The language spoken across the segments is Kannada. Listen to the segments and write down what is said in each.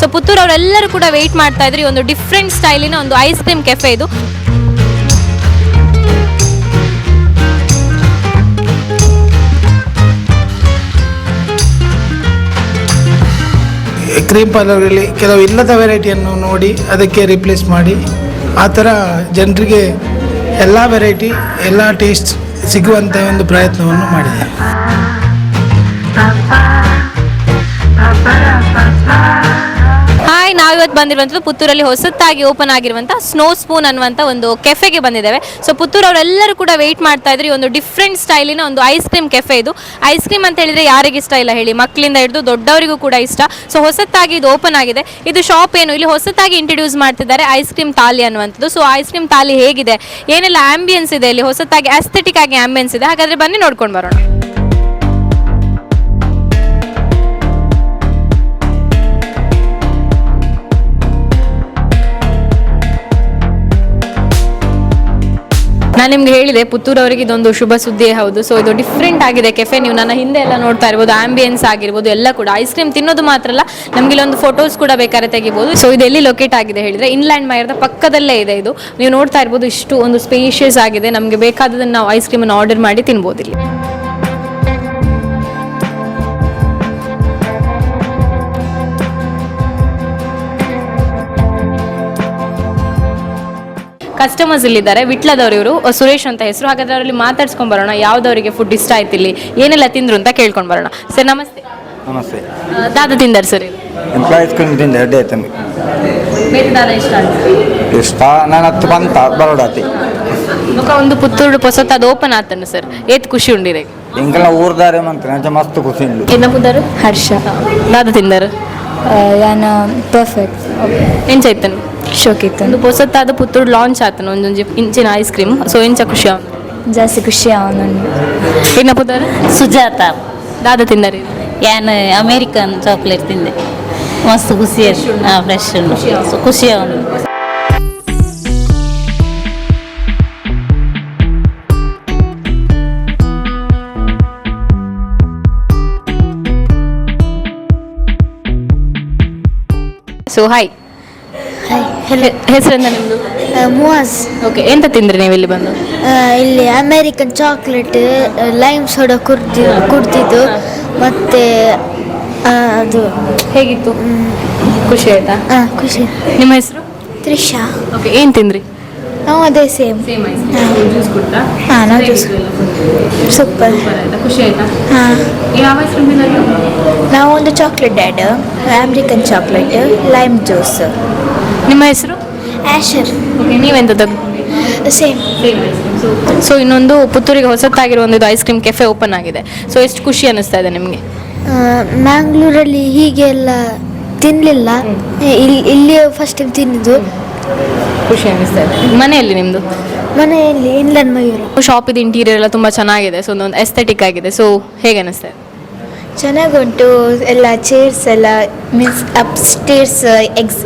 ಸೊ ಪುತ್ತೂರು ಅವರೆಲ್ಲರೂ ಕೂಡ ವೆಯ್ಟ್ ಮಾಡ್ತಾ ಇದ್ರು, ಒಂದು ಡಿಫ್ರೆಂಟ್ ಸ್ಟೈಲಿನ ಒಂದು ಐಸ್ ಕ್ರೀಮ್ ಕೆಫೆ ಇದು. ಕ್ರೀಮ್ ಪಾರ್ಲರ್ಗಳಲ್ಲಿ ಕೆಲವು ಇಲ್ಲದ ವೆರೈಟಿಯನ್ನು ನೋಡಿ ಅದಕ್ಕೆ ರಿಪ್ಲೇಸ್ ಮಾಡಿ, ಆ ಥರ ಜನರಿಗೆ ಎಲ್ಲ ವೆರೈಟಿ, ಎಲ್ಲ ಟೇಸ್ಟ್ ಸಿಗುವಂಥ ಒಂದು ಪ್ರಯತ್ನವನ್ನು ಮಾಡಿದೆ. ನಾವಿವತ್ತು ಬಂದಿರುವಂಥದ್ದು ಪುತ್ತೂರಲ್ಲಿ ಹೊಸತಾಗಿ ಓಪನ್ ಆಗಿರುವಂಥ ಸ್ನೋ ಸ್ಪೂನ್ ಅನ್ನುವಂಥ ಒಂದು ಕೆಫೆಗೆ ಬಂದಿದ್ದೇವೆ. ಸೊ ಪುತ್ತೂರು ಅವರೆಲ್ಲರೂ ಕೂಡ ವೆಯ್ಟ್ ಮಾಡ್ತಾ ಇದ್ರು. ಒಂದು ಡಿಫ್ರೆಂಟ್ ಸ್ಟೈಲಿನ ಒಂದು ಐಸ್ ಕ್ರೀಮ್ ಕೆಫೆ ಇದು. ಐಸ್ ಕ್ರೀಮ್ ಅಂತ ಹೇಳಿದ್ರೆ ಯಾರಿಗೆ ಇಷ್ಟ ಇಲ್ಲ ಹೇಳಿ. ಮಕ್ಕಳಿಂದ ಹಿಡಿದು ದೊಡ್ಡವರಿಗೂ ಕೂಡ ಇಷ್ಟ. ಸೊ ಹೊಸತಾಗಿ ಇದು ಓಪನ್ ಆಗಿದೆ. ಇದು ಶಾಪ್ ಏನು? ಇಲ್ಲಿ ಹೊಸತಾಗಿ ಇಂಟ್ರೊಡ್ಯೂಸ್ ಮಾಡ್ತಿದ್ದಾರೆ ಐಸ್ ಕ್ರೀಮ್ ತಾಲಿ ಅನ್ನುವಂಥದ್ದು. ಸೊ ಐಸ್ ಕ್ರೀಮ್ ತಾಲಿ ಹೇಗಿದೆ? ಏನೆಲ್ಲ ಆಂಬಿಯನ್ಸ್ ಇದೆ ಇಲ್ಲಿ? ಹೊಸತಾಗಿ ಅಸ್ಥೆಟಿಕ್ ಆಗಿ ಆಂಬಿಯನ್ಸ್ ಇದೆ. ಹಾಗಾದ್ರೆ ಬನ್ನಿ ನೋಡ್ಕೊಂಡು ಬರೋಣ. ನಾನು ನಿಮ್ಗೆ ಹೇಳಿದೆ, ಪುತ್ತೂರು ಅವರಿಗೆ ಇದೊಂದು ಶುಭ ಸುದ್ದಿ ಹೌದು. ಸೊ ಇದು ಡಿಫ್ರೆಂಟ್ ಆಗಿದೆ. ಕೆಫೆ ನೀವು ನನ್ನ ಹಿಂದೆ ಎಲ್ಲ ನೋಡ್ತಾ ಇರ್ಬೋದು ಆಂಬಿಯನ್ಸ್ ಆಗಿರ್ಬೋದು, ಎಲ್ಲ ಕೂಡ. ಐಸ್ ಕ್ರೀಮ್ ತಿನ್ನೋದು ಮಾತ್ರ ಅಲ್ಲ, ನಮ್ಗೆ ಇಲ್ಲೊಂದು ಫೋಟೋಸ್ ಕೂಡ ಬೇಕಾದ್ರೆ ತೆಗಿಬೋದು. ಸೊ ಇದು ಎಲ್ಲಿ ಲೊಕೇಟ್ ಆಗಿದೆ ಹೇಳಿದ್ರೆ ಇನ್ಲ್ಯಾಂಡ್ ಮೈರ್ದ ಪಕ್ಕದಲ್ಲೇ ಇದೆ ಇದು. ನೀವು ನೋಡ್ತಾ ಇರ್ಬೋದು, ಇಷ್ಟು ಒಂದು ಸ್ಪೇಷಿಯಸ್ ಆಗಿದೆ. ನಮಗೆ ಬೇಕಾದದನ್ನು ನಾವು ಐಸ್ ಕ್ರೀಮನ್ನು ಆರ್ಡರ್ ಮಾಡಿ ತಿನ್ಬೋದು ಇಲ್ಲಿ. ಕಸ್ಟಮರ್ಸ್ ಇಲ್ಲಿದ್ದಾರೆ. ವಿಟ್ಲದವ್ರು ಇವರು ಸುರೇಶ್ ಅಂತ ಹೆಸರು. ಹಾಗಾದ್ರೆ ಅವರಲ್ಲಿ ಮಾತಾಡ್ಸ್ಕೊಂಡ್ ಬರೋಣ. ಯಾವ್ದವರಿಗೆ ಫುಡ್ ಇಷ್ಟ ಆಯ್ತು ಇಲ್ಲಿ? ಏನೆಲ್ಲ ತಿಂದ್ರು ಅಂತ ಕೇಳ್ಕೊಂಡ್ ಬರೋಣ. ಸರ್ ನಮಸ್ತೆ. ನಮಸ್ತೆ. ದಾದ ತಿಂದಾರ ಸರ್ ಎಂಪ್ಲಾಯೀಸ್ ತಿಂದ ಎರಡೇ ಆಯ್ತು ಬೇರೆ ದಾದ ಇಷ್ಟ ಆಯ್ತು? ಇಷ್ಟ. ನಾನು ಹತ್ತು ಬಂತ ಬರೋಡಾತಿ. ಬೊಕ ಒಂದು ಪುತ್ತೂರು ಹೊಸತ ಅದು ಓಪನ್ ಆತನು ಸರ್. ಏತ್ ಖುಷಿ ಉಂಡಿರೆ. ಇಂಕಲ್ಲ ಊರ್ದಾರೆ ಮಂತ್ರ ಅಂಚ ಮಸ್ತ್ ಖುಷಿ ಉಂಡು. ಏನ ಪುದಾರು ಹರ್ಷ. ದಾದ ತಿಂದರು. ಯಾನ ಪರ್ಫೆಕ್ಟ್ ಎಂಚೈತನು ಶೋಕಿತ್ತು ಒಂದು ಹೊಸತಾದ ಪುತ್ತೂರು ಲಾಂಚ್ ಆತನು ಒಂದೊಂದು ಇಂಚಿನ ಐಸ್ ಕ್ರೀಮ್ ಸೊ ಎಂಚ ಖುಷಿ ಅವನು ಜಾಸ್ತಿ ಖುಷಿ ಅವನನ್ನು ಏನ ಪುದಾರು ಸುಜಾತ ದಾದ ತಿಂದಾರಿ ಯಾನ್ ಅಮೇರಿಕನ್ ಚಾಕ್ಲೇಟ್ ತಿಂದೆ ಮಸ್ತ್ ಖುಷಿ ಹಾಂ ಫ್ರೆಶ್ ಉಂಟು ಸೊ ಖುಷಿ ಅವನು ಸೊ ಹಾಯ್ ಹೆಸರಿಂದ ನಿಮ್ದು? ಮುವಾಸ್ ಓಕೆ ಎಂತ ತಿಂದ್ರಿ ನೀವು ಇಲ್ಲಿ ಬಂದು? ಇಲ್ಲಿ ಅಮೇರಿಕನ್ ಚಾಕ್ಲೇಟ್ ಲೈಮ್ ಸೋಡಾ ಕುರ್ತಿ ಕುಡ್ದಿದ್ದು ಮತ್ತೆ ಅದು ಹೇಗಿತ್ತು? ಖುಷಿ ಆಯ್ತಾ? ಆ, ಖುಷಿ. ನಿಮ್ಮ ಹೆಸರು? ತ್ರಿಷಾ. ಓಕೆ ಏನು ತಿಂದ್ರಿ? ನಾವು ಅದೇ ಸೇಮ್ ಹಾಂ. ಜ್ಯೂಸ್ ಕೊಡ್ತಾ ಹಾಂ ನಾವು ಜ್ಯೂಸ್ ಸೂಪರ್ ಖುಷಿ ಆಯ್ತಾ? ಹಾಂ. ಯಾವ ನಾವು ಒಂದು ಚಾಕ್ಲೇಟ್ ಡ್ಯಾಡ್ ಅಮೇರಿಕನ್ ಚಾಕ್ಲೇಟ್ ಲೈಮ್ ಜ್ಯೂಸ್ ನಿಮ್ಮ ಹೆಸರು? ಆ್ಯಶರ್ ಓಕೆ ನೀವೆಂತ ಸೇಮ್. ಸೊ ಇನ್ನೊಂದು ಪುತ್ತೂರಿಗೆ ಹೊಸತಾಗಿರೋ ಒಂದು ಐಸ್ ಕ್ರೀಮ್ ಕೆಫೆ ಓಪನ್ ಆಗಿದೆ. ಸೊ ಎಷ್ಟು ಖುಷಿ ಅನ್ನಿಸ್ತಾ ಇದೆ ನಿಮಗೆ? ಮ್ಯಾಂಗ್ಳೂರಲ್ಲಿ ಹೀಗೆ ಎಲ್ಲ ತಿನ್ನಲಿಲ್ಲ ಇಲ್ಲಿ ಫಸ್ಟ್ ಟೈಮ್ ತಿಂದಿದ್ದು. ಖುಷಿ ಅನ್ನಿಸ್ತಾ ಇದೆ. ಮನೆಯಲ್ಲಿ ನಿಮ್ಮದು ಮನೆಯಲ್ಲಿ ಇನ್ಲನ್ ಮಯೂರು. ಶಾಪಿದ ಇಂಟೀರಿಯರ್ ಎಲ್ಲ ತುಂಬ ಚೆನ್ನಾಗಿದೆ. ಸೊ ಒಂದೊಂದು ಎಸ್ಥೆಟಿಕ್ ಆಗಿದೆ. ಸೊ ಹೇಗೆ ಅನ್ನಿಸ್ತಾ ಇದೆ? ಚೆನ್ನಾಗುಂಟು. ಎಲ್ಲ ಚೇರ್ಸ್ ಎಲ್ಲ means upstairs X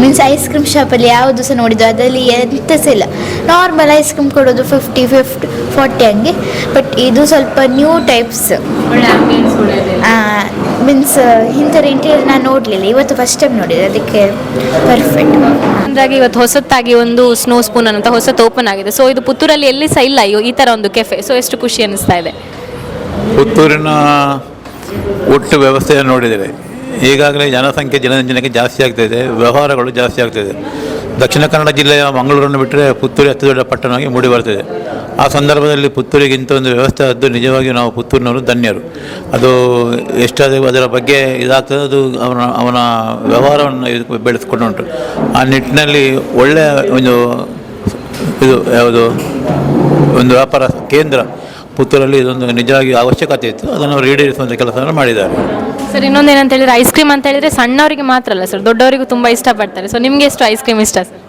means ice cream ಶಾಪಲ್ಲಿ ಯಾವುದು ಸಹ ನೋಡಿದ್ದು ಅದರಲ್ಲಿ ಎಂತ ಸಹ ಇಲ್ಲ. ನಾರ್ಮಲ್ ಐಸ್ ಕ್ರೀಮ್ ಕೊಡೋದು ಫಿಫ್ಟಿ ಫಿಫ್ಟಿ ಫಾರ್ಟಿ ಹಂಗೆ. ಬಟ್ ಇದು ಸ್ವಲ್ಪ ನ್ಯೂ ಟೈಪ್ಸ್ ಮೀನ್ಸ್ ಇಂಥರ ಇಂಟೀರಿಯರ್ ನಾನು ನೋಡಲಿಲ್ಲ. ಇವತ್ತು ಫಸ್ಟ್ ಟೈಮ್ ನೋಡಿದೆ ಅದಕ್ಕೆ ಪರ್ಫೆಕ್ಟ್ ಅಂದಾಗಿ ಇವತ್ತು ಹೊಸತ್ತಾಗಿ ಒಂದು ಸ್ನೋ ಸ್ಪೂನ್ ಅಂತ ಹೊಸತು ಓಪನ್ ಆಗಿದೆ. ಸೊ ಇದು ಪುತ್ತೂರಲ್ಲಿ ಎಲ್ಲಿ ಸಹ ಇಲ್ಲ. ಅಯ್ಯೋ ಈ ಥರ ಒಂದು ಕೆಫೆ ಸೊ ಎಷ್ಟು ಖುಷಿ ಅನಿಸ್ತಾ ಇದೆ. ಪುತ್ತೂರಿನ ಒಟ್ಟು ವ್ಯವಸ್ಥೆಯನ್ನು ನೋಡಿದರೆ ಈಗಾಗಲೇ ಜನಸಂಖ್ಯೆ ಜನಜನಕ್ಕೆ ಜಾಸ್ತಿ ಆಗ್ತಾಯಿದೆ ವ್ಯವಹಾರಗಳು ಜಾಸ್ತಿ ಆಗ್ತಾಯಿದೆ ದಕ್ಷಿಣ ಕನ್ನಡ ಜಿಲ್ಲೆಯ ಮಂಗಳೂರನ್ನು ಬಿಟ್ಟರೆ ಪುತ್ತೂರು ಅತಿ ದೊಡ್ಡ ಪಟ್ಟಣವಾಗಿ ಮೂಡಿ ಬರ್ತದೆ ಆ ಸಂದರ್ಭದಲ್ಲಿ ಪುತ್ತೂರಿಗಿಂತ ಒಂದು ವ್ಯವಸ್ಥೆ ಅದು ನಿಜವಾಗಿಯೂ ನಾವು ಪುತ್ತೂರಿನವರು ಧನ್ಯರು. ಅದು ಎಷ್ಟಾದರೂ ಅದರ ಬಗ್ಗೆ ಇದಾಗ್ತದೆ, ಅದು ಅವನ ಅವನ ವ್ಯವಹಾರವನ್ನು ಇದು ಬೆಳೆಸ್ಕೊಂಡು ಉಂಟು ಆ ನಿಟ್ಟಿನಲ್ಲಿ ಒಳ್ಳೆಯ ಒಂದು ಇದು ಯಾವುದು, ಒಂದು ವ್ಯಾಪಾರ ಕೇಂದ್ರ ಪುತ್ತೂರಲ್ಲಿ ಇದೊಂದು ನಿಜವಾಗಿ ಅವಶ್ಯಕತೆ ಇತ್ತು. ಅದನ್ನು ಅವರು ಈಡೇರಿಸುವಂಥ ಕೆಲಸವನ್ನು ಮಾಡಿದ್ದಾರೆ. ಸರ್ ಇನ್ನೊಂದು ಏನಂತ ಹೇಳಿದ್ರೆ ಐಸ್ ಕ್ರೀಮ್ ಅಂತ ಹೇಳಿದ್ರೆ ಸಣ್ಣವರಿಗೆ ಮಾತ್ರ ಅಲ್ಲ ಸರ್ ದೊಡ್ಡವರಿಗೂ ತುಂಬ ಇಷ್ಟಪಡ್ತಾರೆ. ಸೊ ನಿಮಗೆ ಎಷ್ಟು ಐಸ್ ಕ್ರೀಮ್ ಇಷ್ಟ ಸರ್?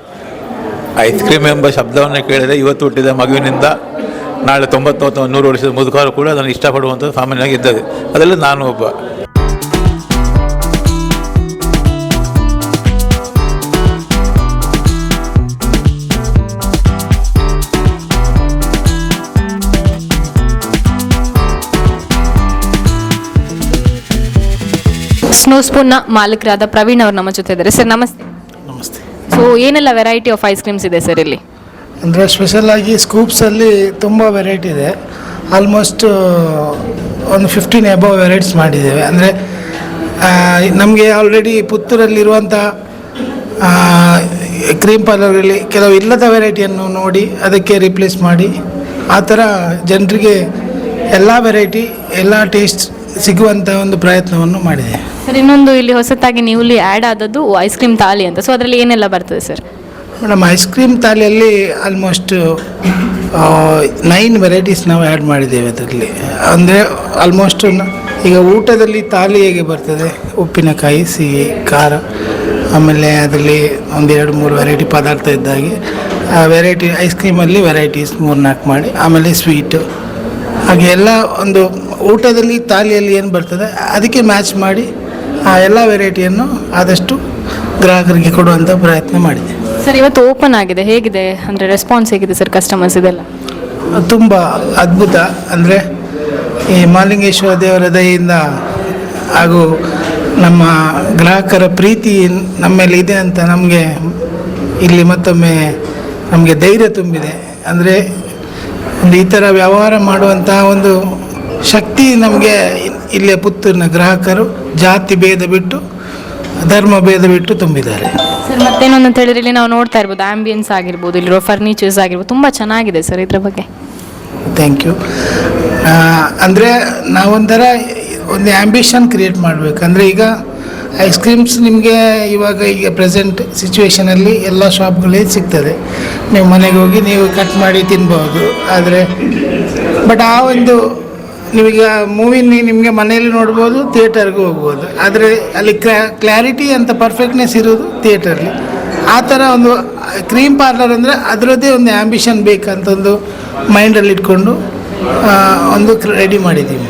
ಐಸ್ ಕ್ರೀಮ್ ಎಂಬ ಶಬ್ದವನ್ನು ಕೇಳಿದ್ರೆ ಇವತ್ತು ಹುಟ್ಟಿದ ಮಗುವಿನಿಂದ ನಾಳೆ ತೊಂಬತ್ತು ಅಥವಾ ನೂರು ವರ್ಷದ ಮುದುಕರು ಕೂಡ ಅದನ್ನು ಇಷ್ಟಪಡುವಂಥದ್ದು ಸಾಮಾನ್ಯವಾಗಿ ಇದ್ದದೆ ಅದರಲ್ಲಿ ನಾನು ಒಬ್ಬ. ಸ್ನೋ ಸ್ಪೂನ್ನ ಮಾಲೀಕರಾದ ಪ್ರವೀಣ್ ಅವರು ನಮ್ಮ ಜೊತೆ ಇದ್ದಾರೆ. ಸರ್ ನಮಸ್ತೆ. ನಮಸ್ತೆ. ಸೊ ಏನೆಲ್ಲ ವೆರೈಟಿ ಆಫ್ ಐಸ್ ಕ್ರೀಮ್ಸ್ ಇದೆ ಸರ್ ಇಲ್ಲಿ? ಅಂದರೆ ಸ್ಪೆಷಲಾಗಿ ಸ್ಕೂಪ್ಸಲ್ಲಿ ತುಂಬ ವೆರೈಟಿ ಇದೆ. ಆಲ್ಮೋಸ್ಟ್ ಒಂದು ಫಿಫ್ಟೀನ್ ಎಬವ್ ವೆರೈಟೀಸ್ ಮಾಡಿದ್ದೇವೆ. ಅಂದರೆ ನಮಗೆ ಆಲ್ರೆಡಿ ಪುತ್ತೂರಲ್ಲಿರುವಂಥ ಕ್ರೀಮ್ ಪಾರ್ಲರಲ್ಲಿ ಕೆಲವು ಇಲ್ಲದ ವೆರೈಟಿಯನ್ನು ನೋಡಿ ಅದಕ್ಕೆ ರಿಪ್ಲೇಸ್ ಮಾಡಿ ಆ ಥರ ಜನರಿಗೆ ಎಲ್ಲ ವೆರೈಟಿ ಎಲ್ಲ ಟೇಸ್ಟ್ ಸಿಗುವಂಥ ಒಂದು ಪ್ರಯತ್ನವನ್ನು ಮಾಡಿದೆ. ಸರ್ ಇನ್ನೊಂದು ಇಲ್ಲಿ ಹೊಸತಾಗಿ ನೀವು ಇಲ್ಲಿ ಆ್ಯಡ್ ಆದದ್ದು ಐಸ್ ಕ್ರೀಮ್ ತಾಲಿ ಅಂತ. ಸೊ ಅದರಲ್ಲಿ ಏನೆಲ್ಲ ಬರ್ತದೆ ಸರ್? ಮೇಡಮ್ ಐಸ್ ಕ್ರೀಮ್ ತಾಲಿಯಲ್ಲಿ ಆಲ್ಮೋಸ್ಟ್ ನೈನ್ ವೆರೈಟೀಸ್ ನಾವು ಆ್ಯಡ್ ಮಾಡಿದ್ದೇವೆ ಅದರಲ್ಲಿ. ಅಂದರೆ ಆಲ್ಮೋಸ್ಟ್ ಈಗ ಊಟದಲ್ಲಿ ತಾಲಿ ಹೇಗೆ ಬರ್ತದೆ? ಉಪ್ಪಿನಕಾಯಿ ಸಿಹಿ ಖಾರ ಆಮೇಲೆ ಅದರಲ್ಲಿ ಒಂದೆರಡು ಮೂರು ವೆರೈಟಿ ಪದಾರ್ಥ ಇದ್ದಾಗೆ ಆ ವೆರೈಟಿ ಐಸ್ ಕ್ರೀಮಲ್ಲಿ ವೆರೈಟೀಸ್ ಮೂರು ನಾಲ್ಕು ಮಾಡಿ ಆಮೇಲೆ ಸ್ವೀಟು ಹಾಗೆ ಎಲ್ಲ ಒಂದು ಊಟದಲ್ಲಿ ತಾಲಿಯಲ್ಲಿ ಏನು ಬರ್ತದೆ ಅದಕ್ಕೆ ಮ್ಯಾಚ್ ಮಾಡಿ ಆ ಎಲ್ಲ ವೆರೈಟಿಯನ್ನು ಆದಷ್ಟು ಗ್ರಾಹಕರಿಗೆ ಕೊಡುವಂಥ ಪ್ರಯತ್ನ ಮಾಡಿದೆ. ಸರ್ ಇವತ್ತು ಓಪನ್ ಆಗಿದೆ. ಹೇಗಿದೆ? ಅಂದರೆ ರೆಸ್ಪಾನ್ಸ್ ಹೇಗಿದೆ ಸರ್ ಕಸ್ಟಮರ್ಸ್ ಇದೆಲ್ಲ? ತುಂಬ ಅದ್ಭುತ. ಅಂದರೆ ಈ ಮಾಲಿಂಗೇಶ್ವರ ದೇವರ ದಯಿಂದ ಹಾಗೂ ನಮ್ಮ ಗ್ರಾಹಕರ ಪ್ರೀತಿ ನಮ್ಮಲ್ಲಿ ಮೇಲೆ ಇದೆ ಅಂತ ನಮಗೆ ಇಲ್ಲಿ ಮತ್ತೊಮ್ಮೆ ನಮಗೆ ಧೈರ್ಯ ತುಂಬಿದೆ. ಅಂದರೆ ಒಂದು ಈ ಥರ ವ್ಯವಹಾರ ಮಾಡುವಂತಹ ಒಂದು ಶಕ್ತಿ ನಮಗೆ ಇಲ್ಲಿಯ ಪುತ್ತೂರಿನ ಗ್ರಾಹಕರು ಜಾತಿ ಭೇದ ಬಿಟ್ಟು ಧರ್ಮ ಭೇದ ಬಿಟ್ಟು ತುಂಬಿದ್ದಾರೆ. ಸರ್ ಮತ್ತೇನೊಂದು ಅಂತ ಹೇಳಿದ್ರೆ ಇಲ್ಲಿ ನಾವು ನೋಡ್ತಾ ಇರ್ಬೋದು ಆಂಬಿಯನ್ಸ್ ಆಗಿರ್ಬೋದು ಇಲ್ಲಿರೋ ಫರ್ನಿಚರ್ಸ್ ಆಗಿರ್ಬೋದು ತುಂಬ ಚೆನ್ನಾಗಿದೆ ಸರ್ ಇದ್ರ ಬಗ್ಗೆ. ಥ್ಯಾಂಕ್ ಯು ಅಂದರೆ ನಾವೊಂಥರ ಒಂದು ಆ್ಯಂಬಿಷನ್ ಕ್ರಿಯೇಟ್ ಮಾಡಬೇಕು. ಅಂದರೆ ಈಗ ಐಸ್ ಕ್ರೀಮ್ಸ್ ನಿಮಗೆ ಇವಾಗ ಈಗ ಪ್ರೆಸೆಂಟ್ ಸಿಚುವೇಷನಲ್ಲಿ ಎಲ್ಲ ಶಾಪ್ಗಳೇ ಸಿಗ್ತದೆ. ನೀವು ಮನೆಗೆ ಹೋಗಿ ನೀವು ಕಟ್ ಮಾಡಿ ತಿನ್ಬೋದು. ಆದರೆ ಬಟ್ ಆ ಒಂದು ನೀವೀಗ ಮೂವಿ ನಿಮಗೆ ಮನೆಯಲ್ಲಿ ನೋಡ್ಬೋದು ಥಿಯೇಟರ್ಗೂ ಹೋಗ್ಬೋದು. ಆದರೆ ಅಲ್ಲಿ ಕ್ಲಾರಿಟಿ ಅಂತ ಪರ್ಫೆಕ್ಟ್ನೆಸ್ ಇರೋದು ಥಿಯೇಟರ್ಲಿ ಆ ಥರ ಒಂದು ಕ್ರೀಮ್ ಪಾರ್ಲರ್ ಅಂದರೆ ಅದರದ್ದೇ ಒಂದು ಆ್ಯಂಬಿಷನ್ ಬೇಕಂತ ಒಂದು ಮೈಂಡಲ್ಲಿ ಇಟ್ಕೊಂಡು ಒಂದು ರೆಡಿ ಮಾಡಿದ್ದೀವಿ.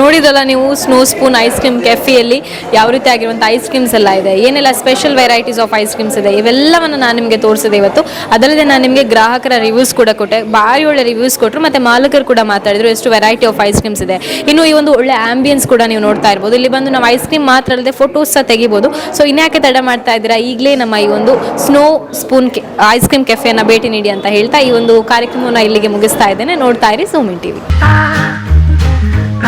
ನೋಡಿದಲ್ಲ ನೀವು ಸ್ನೋ ಸ್ಪೂನ್ ಐಸ್ ಕ್ರೀಮ್ ಕೆಫೆಯಲ್ಲಿ ಯಾವ ರೀತಿ ಆಗಿರುವಂಥ ಐಸ್ ಕ್ರೀಮ್ಸ್ ಎಲ್ಲ ಇದೆ? ಏನೆಲ್ಲ special varieties of ice creams ಇದೆ? ಇವೆಲ್ಲವನ್ನು ನಾನು ನಿಮಗೆ ತೋರಿಸಿದೆ ಇವತ್ತು. ಅದಲ್ಲದೆ ನಾನು ನಿಮಗೆ ಗ್ರಾಹಕರ ರಿವ್ಯೂಸ್ ಕೂಡ ಕೊಟ್ಟೆ. ಭಾರಿ ಒಳ್ಳೆ ರಿವ್ಯೂಸ್ ಕೊಟ್ಟರು ಮತ್ತು ಮಾಲಕರು ಕೂಡ ಮಾತಾಡಿದ್ರು ಎಷ್ಟು ವೆರೈಟಿ ಆಫ್ ಐಸ್ ಕ್ರೀಮ್ಸ್ ಇದೆ. ಇನ್ನು ಈ ಒಂದು ಒಳ್ಳೆ ಆಂಬಿಯನ್ಸ್ ಕೂಡ ನೀವು ನೋಡ್ತಾ ಇರ್ಬೋದು. ಇಲ್ಲಿ ಬಂದು ನಾವು ಐಸ್ ಕ್ರೀಮ್ ಮಾತ್ರ ಅಲ್ಲದೆ ಫೋಟೋಸ್ ಸಹ ತೆಗಿಬೋದು. ಸೊ ಇನ್ಯಾಕೆ ತಡ ಮಾಡ್ತಾ ಇದ್ದೀರಾ? ಈಗಲೇ ನಮ್ಮ ಈ ಒಂದು ಸ್ನೋ ಸ್ಪೂನ್ ಐಸ್ ಕ್ರೀಮ್ ಕೆಫೆಯನ್ನು ಭೇಟಿ ನೀಡಿ ಅಂತ ಹೇಳ್ತಾ ಈ ಒಂದು ಕಾರ್ಯಕ್ರಮವನ್ನು ಇಲ್ಲಿಗೆ ಮುಗಿಸ್ತಾ ಇದ್ದೇನೆ. ನೋಡ್ತಾ ಇರಿ ಸೂಮಿನ್ TV